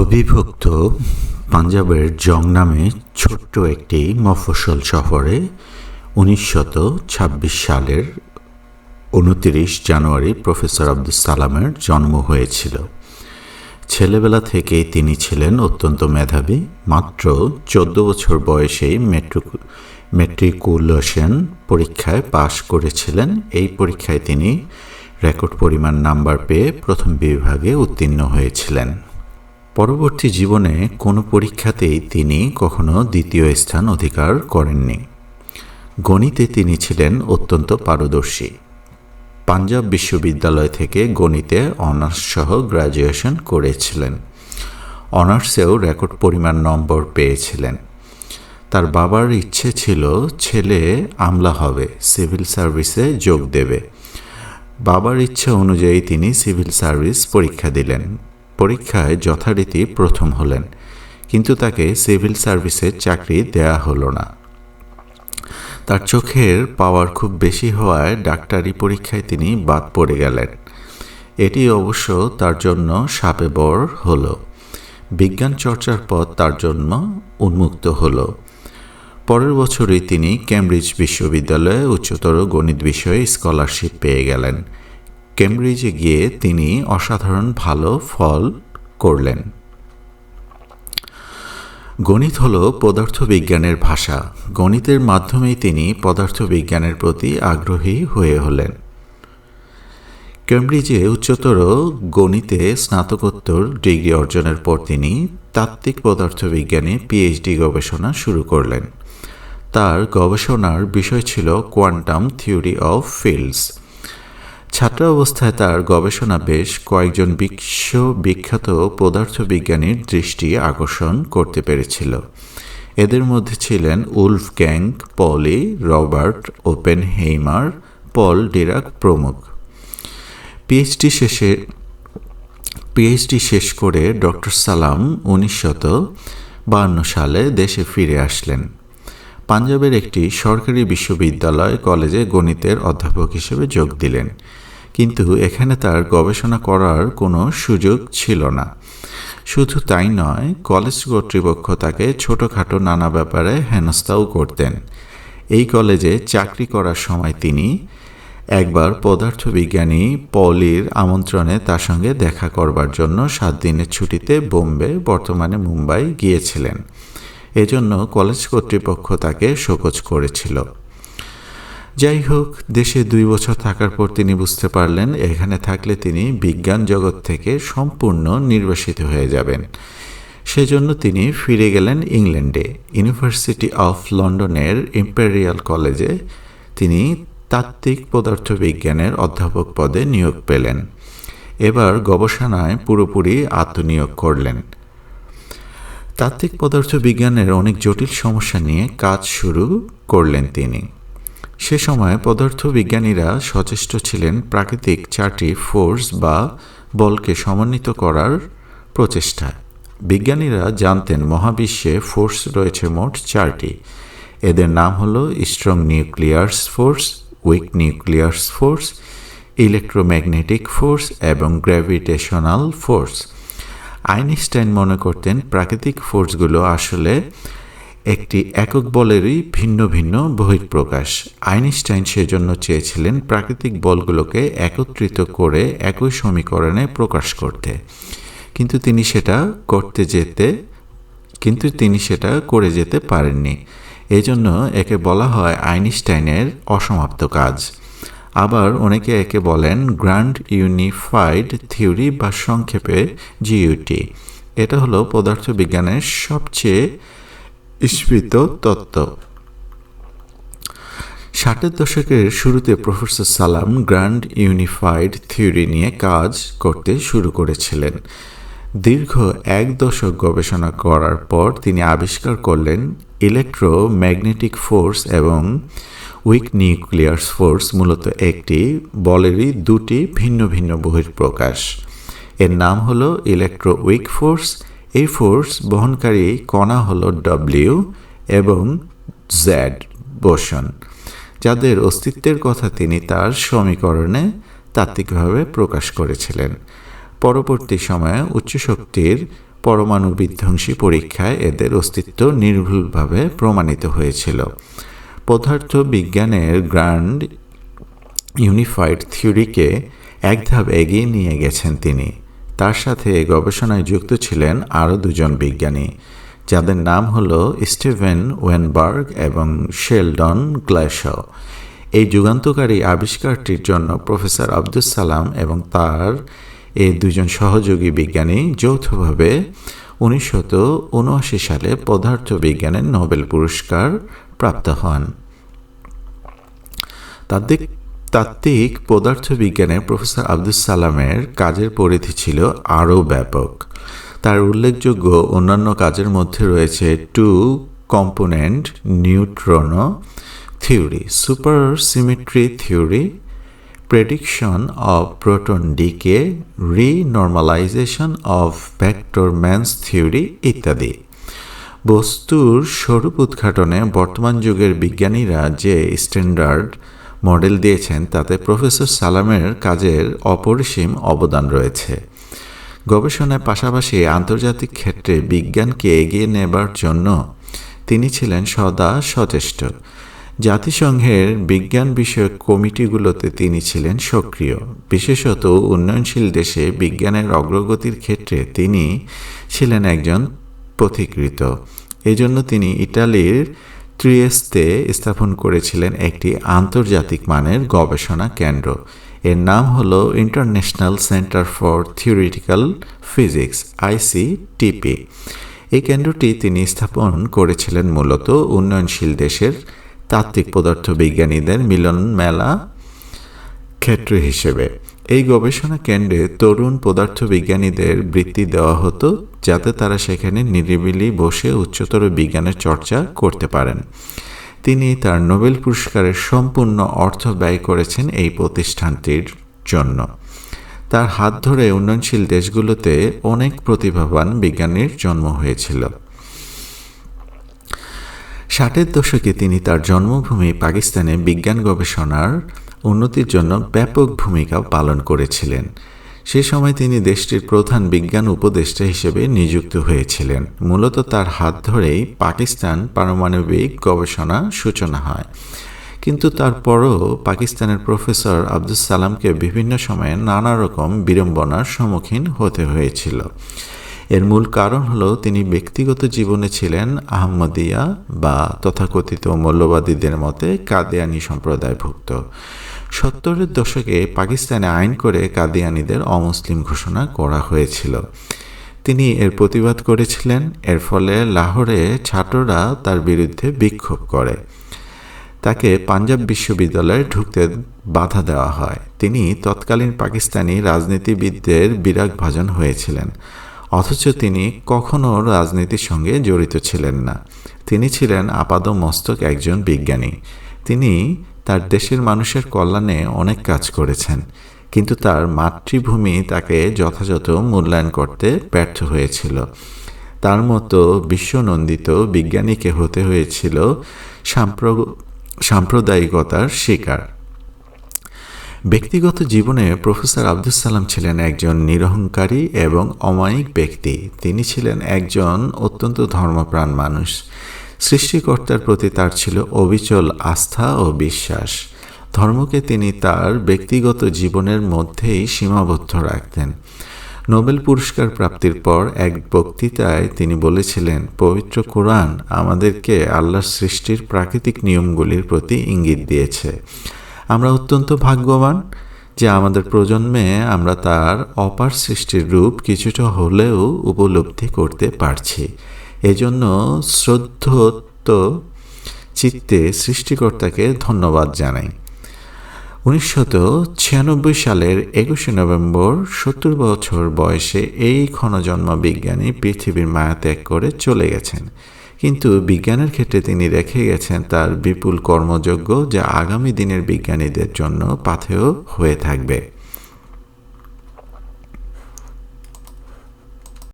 অবিভক্ত পাঞ্জাবের জং নামে ছোট্ট একটি মফস্বল শহরে উনিশশত ছাব্বিশ সালের উনতিরিশ জানুয়ারি প্রফেসর আব্দুল সালামের জন্ম হয়েছিল। ছেলেবেলা থেকেই তিনি ছিলেন অত্যন্ত মেধাবী, মাত্র চোদ্দ বছর বয়সেই মেট্রিক, মেট্রিকুলেশন পরীক্ষায় পাশ করেছিলেন। এই পরীক্ষায় তিনি রেকর্ড পরিমাণ নাম্বার পেয়ে প্রথম বিভাগে উত্তীর্ণ হয়েছিলেন। পরবর্তী জীবনে কোনো পরীক্ষাতেই তিনি কখনো দ্বিতীয় স্থান অধিকার করেননি। গণিতে তিনি ছিলেন অত্যন্ত পারদর্শী। পাঞ্জাব বিশ্ববিদ্যালয় থেকে গণিতে অনার্স সহ গ্র্যাজুয়েশন করেছিলেন। অনার্সেও রেকর্ড পরিমাণ নম্বর পেয়েছিলেন। তার বাবার ইচ্ছে ছিল, ছেলে আমলা হবে, সিভিল সার্ভিসে যোগ দেবে। বাবার ইচ্ছে অনুযায়ী তিনি সিভিল সার্ভিস পরীক্ষা দিলেন। পরীক্ষায় যথারীতি প্রথম হলেন, কিন্তু তাকে সিভিল সার্ভিসের চাকরি দেয়া হলো না। তার চোখের পাওয়ার খুব বেশি হওয়ায় ডাক্তারি পরীক্ষায় তিনি বাদ পড়ে গেলেন। এটি অবশ্য তার জন্য সাপে বর হলো। বিজ্ঞান চর্চার পথ তার জন্য উন্মুক্ত হলো। পরের বছরই তিনি কেমব্রিজ বিশ্ববিদ্যালয়ে উচ্চতর গণিত বিষয়ে স্কলারশিপ পেয়ে গেলেন। কেমব্রিজে গিয়ে তিনি অসাধারণ ভালো ফল করলেন। গণিত হল পদার্থবিজ্ঞানের ভাষা। গণিতের মাধ্যমেই তিনি পদার্থবিজ্ঞানের প্রতি আগ্রহী হয়ে হলেন। কেমব্রিজে উচ্চতর গণিতে স্নাতকোত্তর ডিগ্রি অর্জনের পর তিনি তাত্ত্বিক পদার্থবিজ্ঞানে পিএইচডি গবেষণা শুরু করলেন। তার গবেষণার বিষয় ছিল কোয়ান্টাম থিওরি অফ ফিল্ডস। ছাত্র অবস্থায় তার গবেষণা বেশ কয়েকজন বিশ্ব বিখ্যাত পদার্থবিজ্ঞানীর দৃষ্টি আকর্ষণ করতে পেরেছিল। এদের মধ্যে ছিলেন Wolfgang Pauli, Robert Oppenheimer Paul Dirac প্রমুখ। পিএইচডি শেষে পিএইচডি শেষ করে ডক্টর সালাম উনিশশত বান্ন সালে দেশে ফিরে আসলেন। পাঞ্জাবের একটি সরকারি বিশ্ববিদ্যালয় কলেজে গণিতের অধ্যাপক হিসেবে যোগ দিলেন। কিন্তু এখানে তার গবেষণা করার কোনো সুযোগ ছিল না। শুধু তাই নয়, কলেজ কর্তৃপক্ষ তাকে ছোটোখাটো নানা ব্যাপারে হেনস্থাও করতেন। এই কলেজে চাকরি করার সময় তিনি একবার পদার্থবিজ্ঞানী পলির আমন্ত্রণে তার সঙ্গে দেখা করবার জন্য সাত দিনের ছুটিতে বোম্বে, বর্তমানে মুম্বাই গিয়েছিলেন। এজন্য কলেজ কর্তৃপক্ষ তাকে শোকজ করেছিল। যাই হোক দেশে দুই বছর থাকার পর তিনি বুঝতে পারলেন, এখানে থাকলে তিনি বিজ্ঞান জগৎ থেকে সম্পূর্ণ নির্বাসিত হয়ে যাবেন। সেজন্য তিনি ফিরে গেলেন ইংল্যান্ডে, ইউনিভার্সিটি অফ লন্ডনের ইম্পেরিয়াল কলেজে। তিনি তাত্ত্বিক পদার্থবিজ্ঞানের অধ্যাপক পদে নিয়োগ পেলেন। এবার গবেষণায় পুরোপুরি আত্মনিয়োগ করলেন। তাত্ত্বিক পদার্থবিজ্ঞানের অনেক জটিল সমস্যা নিয়ে কাজ শুরু করলেন তিনি। সে সময় পদার্থবিজ্ঞানীরা সচেষ্ট ছিলেন প্রাকৃতিক চারটি ফোর্স বা বলকে সমন্বিত করার প্রচেষ্টায়। বিজ্ঞানীরা জানতেন মহাবিশ্বে ফোর্স রয়েছে মোট চারটি। এদের নাম হলো strong nuclears force, weak nuclears force, electromagnetic force এবং গ্র্যাভিটেশনাল ফোর্স। আইনস্টাইন মনে করতেন প্রাকৃতিক ফোর্সগুলো আসলে একটি একক বলেরই ভিন্ন ভিন্ন বহিঃপ্রকাশ। আইনস্টাইন সেজন্য চেয়েছিলেন প্রাকৃতিক বলগুলোকে একত্রিত করে একই সমীকরণে প্রকাশ করতে। কিন্তু তিনি সেটা করতে যেতে, কিন্তু তিনি সেটা করে যেতে পারেননি। এজন্য একে বলা হয় আইনস্টাইনের অসমাপ্ত কাজ। আবার অনেকে একে বলেন গ্র্যান্ড ইউনিফাইড থিওরি বা সংক্ষেপে জিইউটি। এটা হলো পদার্থবিজ্ঞানের সবচেয়ে স্ফীত তত্ত্ব। ষাটের দশকের শুরুতে প্রফেসর সালাম গ্র্যান্ড ইউনিফাইড থিওরি নিয়ে কাজ করতে শুরু করেছিলেন। দীর্ঘ এক দশক গবেষণা করার পর তিনি আবিষ্কার করলেন ইলেকট্রোম্যাগনেটিক ফোর্স এবং উইক নিউক্লিয়ার ফোর্স, মূলত একটি, বলেরই দুটি ভিন্ন ভিন্ন বহির প্রকাশ এর নাম হলো ইলেকট্রো উইক ফোর্স এই ফোর্স বহনকারী কণা হল ডব্লিউ এবং জ্যাড বোসন যাদের অস্তিত্বের কথা তিনি তার সমীকরণে তাত্ত্বিকভাবে প্রকাশ করেছিলেন। পরবর্তী সময়ে উচ্চ শক্তির পরমাণু বিধ্বংসী পরীক্ষায় এদের অস্তিত্ব নির্ভুলভাবে প্রমাণিত হয়েছিল। পদার্থ বিজ্ঞানের গ্র্যান্ড ইউনিফাইড থিওরিকে এক ধাপ এগিয়ে নিয়ে গেছেন তিনি। তার সাথে গবেষণায় যুক্ত ছিলেন আরও দুজন বিজ্ঞানী, যাদের নাম হল স্টিভেন ওয়েনবার্গ এবং শেলডন গ্ল্যাশ এই যুগান্তকারী আবিষ্কারটির জন্য প্রফেসর আব্দুল সালাম এবং তার এই দুজন সহযোগী বিজ্ঞানী যৌথভাবে উনিশশো উনআশি সালে পদার্থ বিজ্ঞানের নোবেল পুরস্কার প্রাপ্ত হন। তাদের তাত্ত্বিক পদার্থবিজ্ঞানে প্রফেসর আব্দুল সালামের কাজের পরিধি ছিল আরও ব্যাপক। তার উল্লেখযোগ্য অন্যান্য কাজের মধ্যে রয়েছে two component neutrino theory super symmetry theory, prediction of proton decay, renormalization of vector mass theory ইত্যাদি। বস্তুর স্বরূপ উদ্ঘাটনে বর্তমান যুগের বিজ্ঞানীরা যে স্ট্যান্ডার্ড মডেল দিয়েছেন, তাতে প্রফেসর সালামের কাজের অপরিসীম অবদান রয়েছে। গবেষণার পাশাপাশি আন্তর্জাতিক ক্ষেত্রে বিজ্ঞানকে এগিয়ে নেবার জন্য তিনি ছিলেন সদা সচেষ্ট। জাতিসংঘের বিজ্ঞান বিষয়ক কমিটিগুলোতে তিনি ছিলেন সক্রিয়। বিশেষত উন্নয়নশীল দেশে বিজ্ঞানের অগ্রগতির ক্ষেত্রে তিনি ছিলেন একজন পথিকৃত এজন্য তিনি ইটালির ত্রিয়েস্তে স্থাপন করেছিলেন একটি আন্তর্জাতিক মানের গবেষণা কেন্দ্র। এর নাম হল International Centre for Theoretical Physics, ICTP. এই কেন্দ্রটি তিনি স্থাপন করেছিলেন মূলত উন্নয়নশীল দেশের তাত্ত্বিক পদার্থ বিজ্ঞানীদের মিলন মেলা ক্ষেত্র হিসেবে। এই গবেষণা কেন্দ্রে তরুণ পদার্থবিজ্ঞানীদের বৃত্তি দেওয়া হতো যাতে তারা সেখানে নিরিবিলি বসে উচ্চতর বিজ্ঞানের চর্চা করতে পারেন। তিনি তার নোবেল পুরস্কারের সম্পূর্ণ অর্থ ব্যয় করেছেন এই প্রতিষ্ঠানটির জন্য। তার হাত ধরে উন্নয়নশীল দেশগুলোতে অনেক প্রতিভাবান বিজ্ঞানীর জন্ম হয়েছিল। ষাটের দশকে তিনি তার জন্মভূমি পাকিস্তানে বিজ্ঞান গবেষণার উন্নতির জন্য ব্যাপক ভূমিকা পালন করেছিলেন। সে সময় তিনি দেশটির প্রধান বিজ্ঞান উপদেষ্টা হিসেবে নিযুক্ত হয়েছিলেন। মূলত তার হাত ধরেই পাকিস্তান পারমাণবিক গবেষণা সূচনা হয়। কিন্তু তারপরও পাকিস্তানের প্রফেসর আব্দুল সালামকে বিভিন্ন সময়ে নানা রকম বিড়ম্বনার সম্মুখীন হতে হয়েছিল। এর মূল কারণ হলো তিনি ব্যক্তিগত জীবনে ছিলেন আহমদিয়া বা তথাকথিত মৌলবাদীদের মতে কাদিয়ানি সম্প্রদায়ভুক্ত। সত্তরের দশকে পাকিস্তানে আইন করে কাদিয়ানিদের অমুসলিম ঘোষণা করা হয়েছিল। তিনি এর প্রতিবাদ করেছিলেন, এর ফলে লাহোরে ছাত্ররা তার বিরুদ্ধে বিক্ষোভ করে। তাকে পাঞ্জাব বিশ্ববিদ্যালয়ে ঢুকতে বাধা দেওয়া হয়। তিনি তৎকালীন পাকিস্তানি রাজনীতিবিদদের বিরাগ ভাজন হয়েছিলেন। অথচ তিনি কখনও রাজনীতির সঙ্গে জড়িত ছিলেন না। তিনি ছিলেন আপাদ মস্তক একজন বিজ্ঞানী। তিনি তার দেশের মানুষের কল্যাণে অনেক কাজ করেছেন, কিন্তু তার মাতৃভূমি তাকে যথাযথ মূল্যায়ন করতে ব্যর্থ হয়েছিল। তার মতো বিশ্বনন্দিত বিজ্ঞানীকে হতে হয়েছিল সাম্প্র, সাম্প্রদায়িকতার শিকার। ব্যক্তিগত জীবনে প্রফেসর আব্দুল সালাম ছিলেন একজন নিরহংকারী এবং অমায়িক ব্যক্তি। তিনি ছিলেন একজন অত্যন্ত ধর্মপ্রাণ মানুষ। সৃষ্টিকর্তার প্রতি তার ছিল অবিচল আস্থা ও বিশ্বাস। ধর্মকে তিনি তার ব্যক্তিগত জীবনের মধ্যেই সীমাবদ্ধ রাখতেন। নোবেল পুরস্কার প্রাপ্তির পর এক বক্তৃতায় তিনি বলেছিলেন, পবিত্র কোরআন আমাদেরকে আল্লাহর সৃষ্টির প্রাকৃতিক নিয়মগুলির প্রতি ইঙ্গিত দিয়েছে। আমরা অত্যন্ত ভাগ্যবান যে আমাদের প্রজন্মে আমরা তার অপার সৃষ্টির রূপ কিছুটা হলেও উপলব্ধি করতে পারছি। এজন্য শ্রদ্ধত্ব চিত্তে সৃষ্টিকর্তাকে ধন্যবাদ জানাই। উনিশশত ছিয়ানব্বই সালের একুশে নভেম্বর, সত্তর বছর বয়সে এই ক্ষণজন্ম বিজ্ঞানী পৃথিবীর মায়া ত্যাগ করে চলে গেছেন। কিন্তু বিজ্ঞানের ক্ষেত্রে তিনি রেখে গেছেন তার বিপুল কর্মযোগ্য যা আগামী দিনের বিজ্ঞানীদের জন্য পাথেয় হয়ে থাকবে।